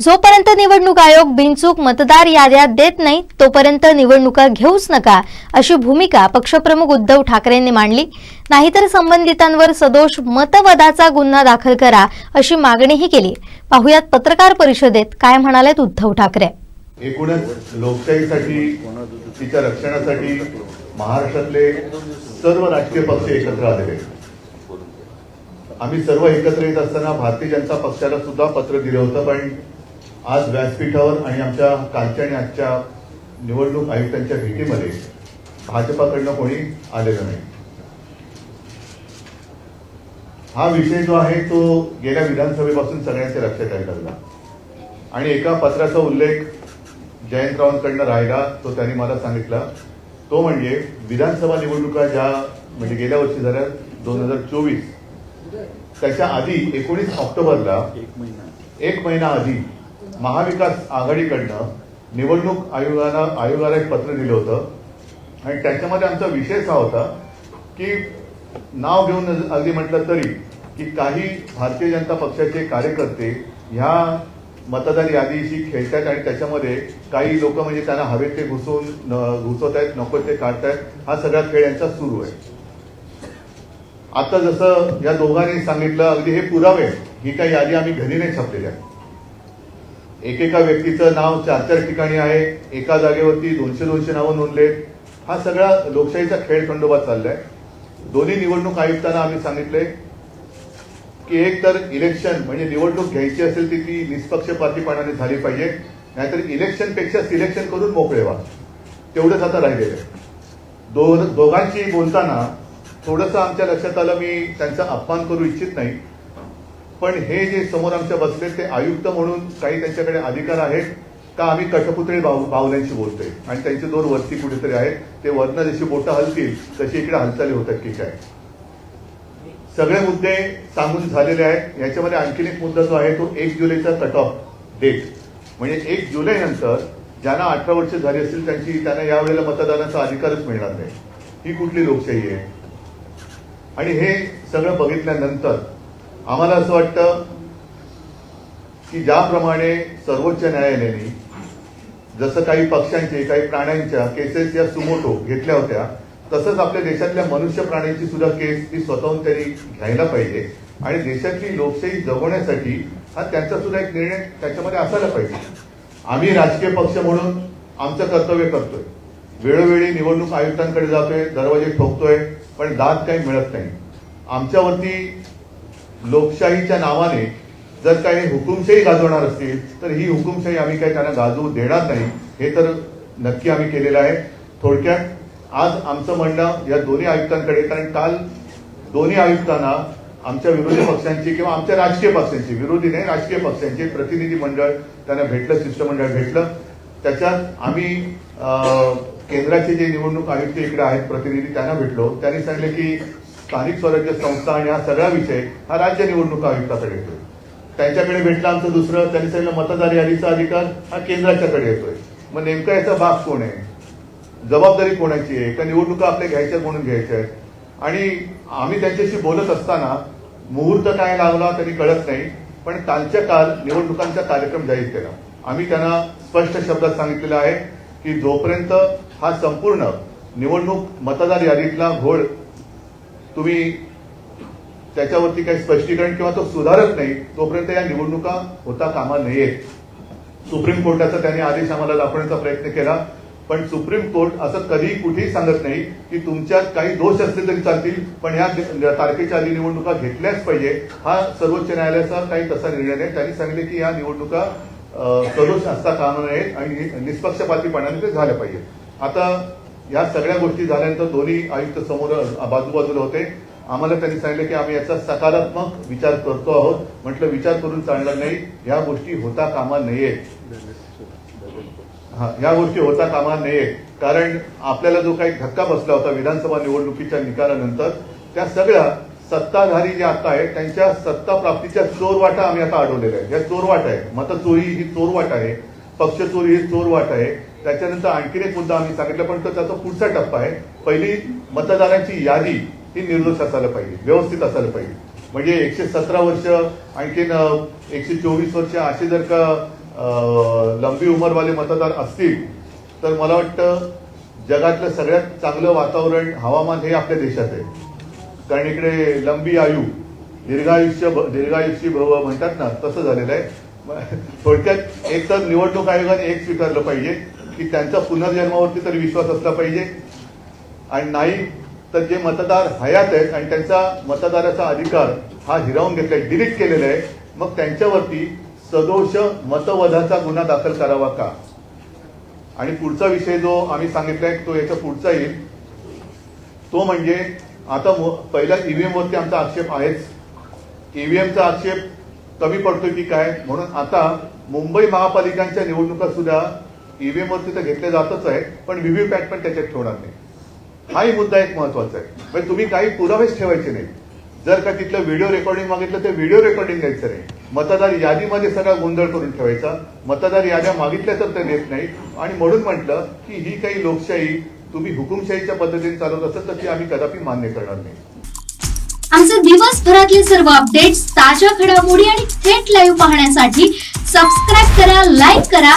जोपर्यंत निवडणूक आयोग बिनचूक मतदार याद्या देत नाही तोपर्यंत निवडणुका घेऊच नका अशी भूमिका पक्षप्रमुख उद्धव ठाकरेंनी मांडली. नाहीतर संबंधितांवर सदोष मतवदाचा गुन्हा दाखल करा अशी मागणीही केली. पाहुयात पत्रकार परिषदेत काय म्हणालेत उद्धव ठाकरे. एकूणच लोकशाहीसाठी तिच्या रक्षणासाठी महाराष्ट्रातले सर्व राजकीय पक्ष एकत्र आलेले आम्ही सर्व एकत्र येत असताना भारतीय जनता पक्षाला सुद्धा पत्र दिलं होतं पण आज व्यासपीठावर आणि आमच्या कालच्या आणि आजच्या निवडणूक आयुक्तांच्या भेटीमध्ये भाजपाकडनं कोणी आलेलं नाही. हा विषय जो आहे तो गेल्या विधानसभेपासून सगळ्यांच्या लक्षात यायला लागला आणि एका पत्राचा उल्लेख जयंतरावांकडनं राहिला तो त्यांनी मला सांगितला. तो म्हणजे विधानसभा निवडणुका ज्या म्हणजे गेल्या वर्षी झाल्या दोन हजार चोवीस त्याच्या आधी एकोणीस ऑक्टोबरला एक महिना आधी महाविकास आघाडीकडनं निवडणूक आयोगाला आयोगाला एक पत्र दिलं होतं. आणि त्याच्यामध्ये आमचा विषय हा होता की नाव घेऊन अगदी म्हटलं तरी की काही भारतीय जनता पक्षाचे कार्यकर्ते ह्या मतदार यादीशी खेळतात आणि त्याच्यामध्ये काही लोक म्हणजे त्यांना हवेत ते घुसवून घुसवत आहेत नको ते काढतायत हा सगळा खेळ यांचा सुरू आहे. आता जसं या दोघांनी सांगितलं अगदी हे पुरावे ही काही यादी आम्ही घरी नाही आहे एकेका व्यक्तीचं नाव चार चार ठिकाणी आहे एका जागेवरती दोनशे दोनशे नावं नोंदलेत हा सगळा लोकशाहीचा खेळ खंडोबा चाललाय. दोन्ही निवडणूक आयुक्तांना आम्ही सांगितले की एक तर इलेक्शन म्हणजे निवडणूक घ्यायची असेल ती ती निष्पक्षपातीपणाने झाली पाहिजे. नाहीतर इलेक्शनपेक्षा सिलेक्शन करून मोकळे व्हा. तेवढंच आता राहिलेलं आहे. दो दोघांशी बोलताना थोडंसं आमच्या लक्षात आलं मी त्यांचा अपमान करू इच्छित नाही. पण हे जे समोर आमच्या बसले ते आयुक्त म्हणून काही त्यांच्याकडे अधिकार आहेत का आम्ही कठपुतळी बाहु बाहुल्यांशी बोलतोय? आणि त्यांचे दोन वरती कुठेतरी आहेत. ते वरनं जशी बोटं हलतील तशी इकडे हालचाली होतात की काय सगळे मुद्दे सांगून झालेले आहेत. याच्यामध्ये आणखीन एक मुद्दा जो आहे तो एक जुलैचा कट ऑफ डेट म्हणजे एक जुलै नंतर ज्यांना अठरा वर्ष झाली असतील त्यांची त्यांना यावेळेला मतदानाचा अधिकारच मिळणार नाही. ही कुठली लोकशाही आहे? आणि हे सगळं बघितल्यानंतर आम्हाला असं वाटतं की ज्याप्रमाणे सर्वोच्च न्यायालयाने जसं काही पक्षांचे काही प्राण्यांच्या केसेस या सुमोटो घेतल्या होत्या तसंच आपल्या देशातल्या मनुष्य प्राण्यांची सुद्धा केस ती स्वतःहून त्यांनी घ्यायला पाहिजे. आणि देशातली लोकशाही जगवण्यासाठी हा त्यांचा सुद्धा एक निर्णय त्याच्यामध्ये असायला पाहिजे. आम्ही राजकीय पक्ष म्हणून आमचं कर्तव्य करतोय. वेळोवेळी निवडणूक आयुक्तांकडे जातोय दरवाजे ठोकतोय पण दाद काही मिळत नाही. आमच्यावरती लोकशाहीच्या नावाने जर काही हुकुमशाही गाजवणार असतील तर ही हुकुमशाही आम्ही काही त्यांना गाजवू देणार नाही. हे तर नक्की आम्ही केलेलं आहे. थोडक्यात आज आमचं म्हणणं या दोन्ही आयुक्तांकडे कारण काल दोन्ही आयुक्तांना आमच्या विरोधी पक्षांची किंवा आमच्या राजकीय पक्षांची विरोधी नाही राजकीय पक्षांचे प्रतिनिधी मंडळ त्यांना भेटलं शिष्टमंडळ भेटलं. त्याच्यात आम्ही केंद्राचे जे निवडणूक आयुक्त इकडे आहेत प्रतिनिधी त्यांना भेटलो. त्यांनी सांगितलं की स्थानिक स्वराज्य संस्था आणि हा सगळा विषय हा राज्य निवडणूक आयुक्ताकडे येतोय. त्यांच्याकडे भेटला आमचं दुसरं त्यांनी सांगितलं मतदार यादीचा अधिकार हा केंद्राच्याकडे येतोय. मग नेमका याचा भाग कोण आहे? जबाबदारी कोणाची आहे? का निवडणुका आपल्या घ्यायच्या म्हणून घ्यायच्या आहेत? आणि आम्ही त्यांच्याशी बोलत असताना मुहूर्त काय लागला तरी कळत नाही पण कालच्या काल निवडणुकांचा कार्यक्रम जाहीर केला. आम्ही त्यांना स्पष्ट शब्दात सांगितलेलं आहे की जोपर्यंत हा संपूर्ण निवडणूक मतदार यादीतला घोळ तुम्ही त्याच्यावरती काही स्पष्टीकरण किंवा तो सुधारत नाही तोपर्यंत या निवडणुका होता कामा नयेत सुप्रीम कोर्टाचा त्यांनी आदेश आम्हाला दाखवण्याचा प्रयत्न केला. पण सुप्रीम कोर्ट असं कधी कुठेही सांगत नाही की तुमच्यात काही दोष असले तरी चालतील पण या तारखेच्या आधी निवडणुका घेतल्याच पाहिजे. हा सर्वोच्च न्यायालयाचा काही तसा निर्णय नाही. त्यांनी सांगितले की या निवडणुका करूच असता कामा नयेत आणि निष्पक्षपातीपणाने ते झाल्या पाहिजे. आता या सगळ्या गोष्टी झाल्यानंतर दोन्ही आयुक्त समोर बाजूबाजूला होते. आम्हाला त्यांनी सांगितलं की आम्ही याचा सकारात्मक विचार करतो आहोत. म्हटलं विचार करून चालणार नाही. या गोष्टी होता कामा नये. हा या गोष्टी होता कामा नये. कारण आपल्याला जो काही धक्का बसला होता विधानसभा निवडणुकीच्या निकालानंतर त्या सगळ्या सत्ताधारी जे आता आहेत त्यांच्या सत्ता प्राप्तीच्या चोरवाटा आम्ही आता अडवलेल्या आहेत. या चोरवाट आहे मतचोरी ही चोरवाट आहे. पक्ष चोरी ही चोरवाट आहे. त्याच्यानंतर आणखीन एक मुद्दा आम्ही सांगितला पण तो त्याचा पुढचा टप्पा आहे. पहिली मतदारांची यादी ही निर्दोष असायला पाहिजे व्यवस्थित असायला पाहिजे. म्हणजे एकशे सतरा वर्ष आणखीन एकशे चोवीस वर्ष असे जर का लंबी उमरवाले मतदार असतील तर मला वाटतं जगातलं सगळ्यात चांगलं वातावरण हवामान हे आपल्या देशात आहे. कारण इकडे लंबी आयु दीर्घायुष्य दीर्घायुष्य भव म्हणतात ना तसं झालेलं आहे. थोडक्यात एक तर निवडणूक आयोगाने एक स्वीकारलं पाहिजे. की त्यांचा पुनर्जन्मावरती तरी विश्वास असला पाहिजे. आणि नाही तर जे मतदार हयात आहेत आणि त्यांचा मतदाराचा अधिकार हा हिरावून घेतलाय डिलीट केलेला आहे मग त्यांच्यावरती सदोष मतवधाचा गुन्हा दाखल करावा का? आणि पुढचा विषय जो आम्ही सांगितलाय तो याच्या पुढचा येईल. तो म्हणजे आता पहिल्या पहिला ईव्हीएम वरती आमचा आक्षेप आहेच. ईव्हीएमचा आक्षेप कमी पडतोय की काय? म्हणून आता मुंबई महापालिकांच्या निवडणुका सुद्धा ईव्हीएम वरती तर घेतले जातच आहे पण व्हीव्हीपॅट पण त्याच्यात ठेवणार नाही. हाही मुद्दा एक महत्त्वाचा आहे. म्हणजे तुम्ही काही पुरावेच ठेवायचे नाही. जर का तिथलं व्हिडिओ रेकॉर्डिंग मागितलं तर व्हिडिओ रेकॉर्डिंग द्यायचं नाही. मतदार यादीमध्ये सगळा गोंधळ करून ठेवायचा. मतदार याद्या मागितल्या तर ते देत नाही आणि म्हणून म्हटलं की ही काही लोकशाही तुम्ही हुकुमशाहीच्या पद्धतीने चालवत असेल तर ती आम्ही कदापि मान्य करणार नाही. आमचे दिवसभरातले सर्व अपडेट्स ताज्या घडामोडी आणि थेट लाईव्ह पाहण्यासाठी सबस्क्राईब करा लाईक करा